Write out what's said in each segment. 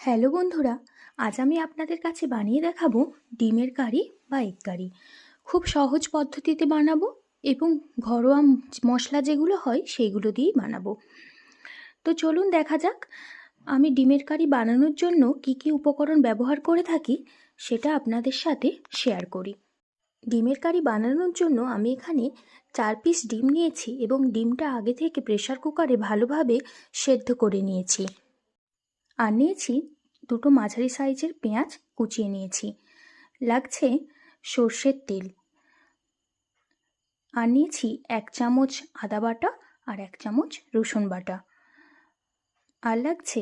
Hello বন্ধুরা, আজ আমি আপনাদের কাছে বানিয়ে দেখাবো ডিমের কারি বা এগ কারি। খুব সহজ পদ্ধতিতে বানাবো এবং ঘরোয়া মশলা যেগুলো হয় সেইগুলো দিয়েই বানাবো। তো চলুন দেখা যাক, আমি ডিমের কারি বানানোর জন্য কি কি উপকরণ ব্যবহার করে থাকি সেটা আপনাদের সাথে শেয়ার করি। ডিমের কারি বানানোর জন্য আমি এখানে চার পিস ডিম নিয়েছি এবং ডিমটা আগে থেকে প্রেসার কুকারে ভালোভাবে সেদ্ধ করে নিয়েছি। আর নিয়েছি দুটো মাঝারি সাইজের পেঁয়াজ কুচিয়ে নিয়েছি। লাগছে সর্ষের তেল। আর নিয়েছি এক চামচ আদা বাটা আর এক চামচ রসুন বাটা। আর লাগছে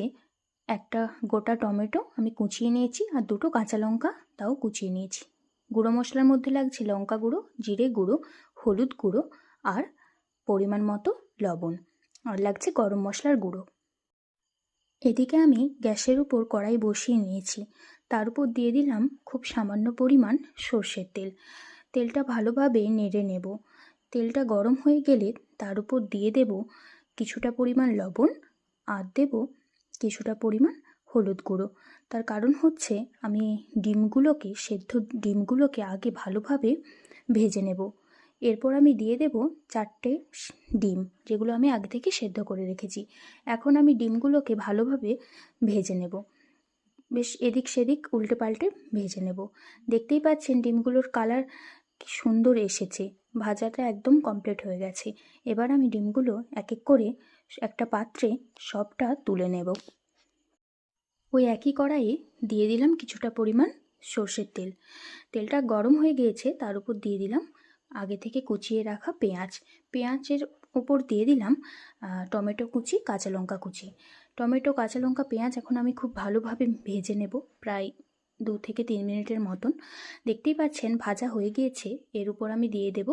একটা গোটা টমেটো আমি কুচিয়ে নিয়েছি আর দুটো কাঁচা লঙ্কা তাও কুচিয়ে নিয়েছি। গুঁড়ো মশলার মধ্যে লাগছে লঙ্কা গুঁড়ো, জিরে গুঁড়ো, হলুদ গুঁড়ো আর পরিমাণ মতো লবণ। আর লাগছে গরম মশলার গুঁড়ো। এদিকে আমি গ্যাসের উপর কড়াই বসিয়ে নিয়েছি। তার উপর দিয়ে দিলাম খুব সামান্য পরিমাণ সর্ষের তেল। তেলটা ভালোভাবে নেড়ে নেব। তেলটা গরম হয়ে গেলে তার উপর দিয়ে দেব কিছুটা পরিমাণ লবণ আর দেব কিছুটা পরিমাণ হলুদ গুঁড়ো। তার কারণ হচ্ছে আমি ডিমগুলোকে, সেদ্ধ ডিমগুলোকে আগে ভালোভাবে ভেজে নেব। এরপর আমি দিয়ে দেব চারটে ডিম, যেগুলো আমি আগে থেকে সেদ্ধ করে রেখেছি। এখন আমি ডিমগুলোকে ভালোভাবে ভেজে নেব। বেশ এদিক সেদিক উল্টে পাল্টে ভেজে নেব। দেখতেই পাচ্ছেন ডিমগুলোর কালার কি সুন্দর এসেছে। ভাজাটা একদম কমপ্লিট হয়ে গেছে। এবার আমি ডিমগুলো এক এক করে একটা পাত্রে সবটা তুলে নেব। ওই একই কড়াইয়ে দিয়ে দিলাম কিছুটা পরিমাণ সর্ষের তেল। তেলটা গরম হয়ে গিয়েছে, তার উপর দিয়ে দিলাম আগে থেকে কুচিয়ে রাখা পেঁয়াজ। পেঁয়াজের উপর দিয়ে দিলাম টমেটো কুচি, কাঁচা লঙ্কা কুচি। টমেটো, কাঁচা লঙ্কা, পেঁয়াজ এখন আমি খুব ভালোভাবে ভেজে নেব, প্রায় দু থেকে তিন মিনিটের মতন। দেখতেই পাচ্ছেন, ভাজা হয়ে গিয়েছে। এর উপর আমি দিয়ে দেব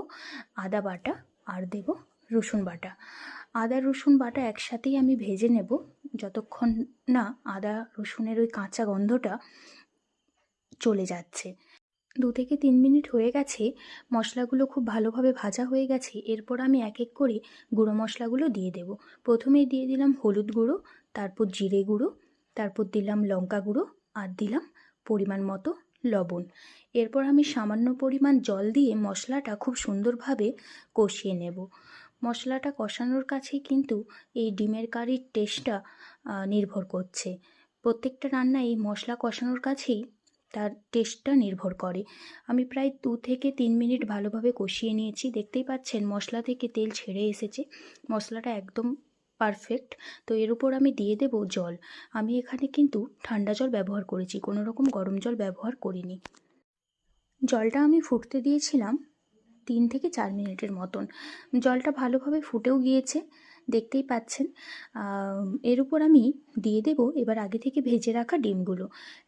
আদা বাটা আর দেব রসুন বাটা। আদা, রসুন বাটা একসাথেই আমি ভেজে নেব। যতক্ষণ না আদা, রসুনের ওই কাঁচা গন্ধটা চলে যাচ্ছে। দু থেকে তিন মিনিট হয়ে গেছে, মশলাগুলো খুব ভালোভাবে ভাজা হয়ে গেছে, এরপর আমি এক এক করে গুঁড়ো মশলাগুলো দিয়ে দেব। প্রথমেই দিয়ে দিলাম হলুদ গুঁড়ো, তারপর জিরে গুঁড়ো, তারপর দিলাম লঙ্কা গুঁড়ো আর দিলাম পরিমাণ মতো লবণ। এরপর আমি সামান্য পরিমাণ জল দিয়ে মশলাটা খুব সুন্দরভাবে কষিয়ে নেব। মশলাটা কষানোর কাছেই কিন্তু এই ডিমের কারির টেস্টটা নির্ভর করছে। প্রত্যেকটা রান্নায় এই মশলা কষানোর কাছেই তার টেস্টটা নির্ভর করে। আমি প্রায় দু থেকে তিন মিনিট ভালোভাবে কষিয়ে নিয়েছি। দেখতেই পাচ্ছেন মশলা থেকে তেল ছেড়ে এসেছে। মশলাটা একদম পারফেক্ট তো এর উপর আমি দিয়ে দেব জল। আমি এখানে কিন্তু ঠান্ডা জল ব্যবহার করেছি, কোনো রকম গরম জল ব্যবহার করিনি। জলটা আমি ফুটতে দিয়েছিলাম তিন থেকে চার মিনিটের মতন। জলটা ভালোভাবে ফুটেও গিয়েছে, দেখতেই পাচ্ছেন। এর উপর আমি দিয়ে দেব এবার আগে থেকে ভেজে রাখা ডিমগুলো।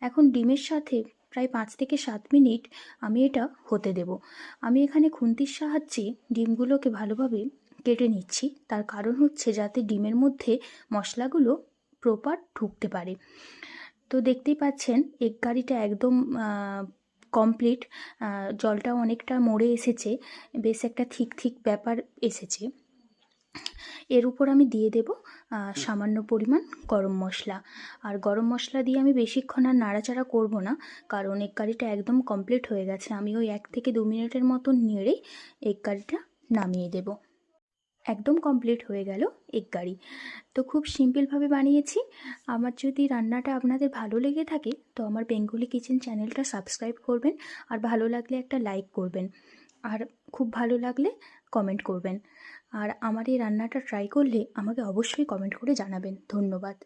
এখন ডিমের সাথে প্রায় পাঁচ থেকে সাত মিনিট আমি এটা হতে দেব। আমি এখানে খুন্তির সাহায্যে ডিমগুলোকে ভালোভাবে কেটে নিচ্ছি। তার কারণ হচ্ছে যাতে ডিমের মধ্যে মশলাগুলো প্রপার ঢুকতে পারে। তো দেখতেই পাচ্ছেন এগ কারিটা একদম কমপ্লিট জলটা অনেকটা মরে এসেছে। বেশ একটা থিক থিক ব্যাপার এসেছে। এর উপর আমি দিয়ে দেব সামান্য পরিমাণ গরম মশলা। আর গরম মশলা দিয়ে আমি বেশিক্ষণ আর নাড়াচাড়া করব না কারণ এগ কারিটা একদম কমপ্লিট হয়ে গেছে। আমি ওই এক থেকে দু মিনিটের মতন নেড়ে এগ কারিটা নামিয়ে দেব। একদম কমপ্লিট হয়ে গেল এগ কারি তো খুব সিম্পলভাবে বানিয়েছি। আমার যদি রান্নাটা আপনাদের ভালো লেগে থাকে, তো আমার বেঙ্গলি কিচেন চ্যানেলটা সাবস্ক্রাইব করবেন আর ভালো লাগলে একটা লাইক করবেন। আর খুব ভালো লাগলে কমেন্ট করবেন। আর আমার এই রান্নাটা ট্রাই করলে আমাকে অবশ্যই কমেন্ট করে জানাবেন। ধন্যবাদ।